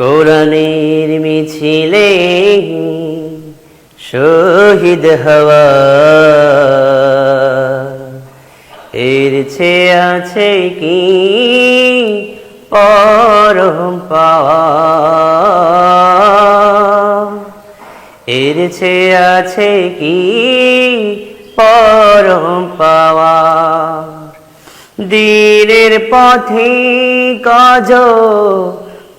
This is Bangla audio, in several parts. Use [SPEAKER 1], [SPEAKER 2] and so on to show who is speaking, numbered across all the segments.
[SPEAKER 1] কোরআনের মিছিলে শহীদ হওয়া। এর চেয়ে আছে কি পরম পাওয়া? এর চেয়ে আছে কি পরম পাওয়া? দিনের পথে কাজ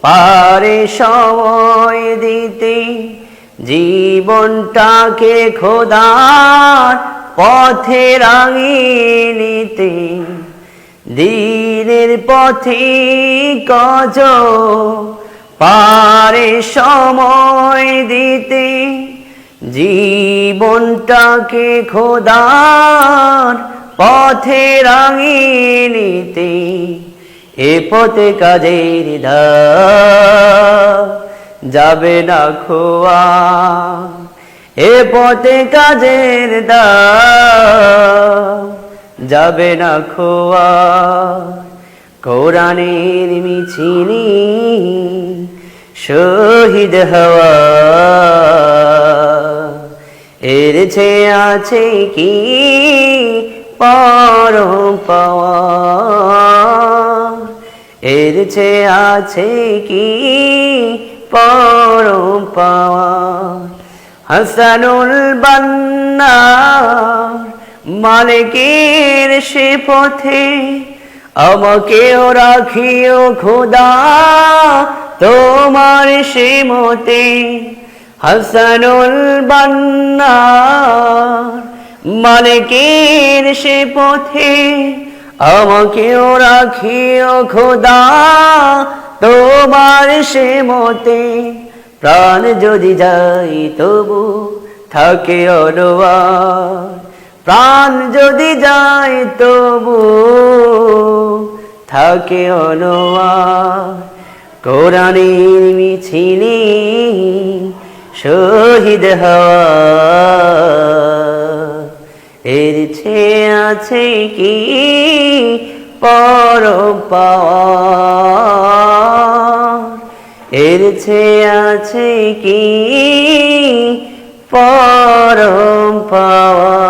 [SPEAKER 1] পারে সময় দিতে, জীবনটাকে খোদার পথে রাঙিয়ে নিতে। দিনের পথে কজ পারে সময় দিতে, জীবনটাকে খোদার পথে রাঙিয়ে নিতে। এ পথে কাজের যাবে না খোয়া। এ পথে কাজের যাবে না খোয়া। কোরআনের মিছিনি শহীদ হওয়া এর আছে কি পরম পাওয়া? চেয়ে আছে কি? পাওয়া হাসানুল বান্না মালিকের সে পথে আমাকেও রাখিও খোদা, তোমার সে মতে। হাসানুল বান্না মালিকের সে পথে আমাকেও রাখিও খোদা, তোমার সে মতে। প্রাণ যদি যাই তবু থাকে অনুবার প্রাণ যদি যায় তবু থাকে অনুবার কোরআনের মিছিলে শহীদ হওয়া, এর চেয়ে আছে কি পর এর চেয়ে আছে কি পর পাওয়া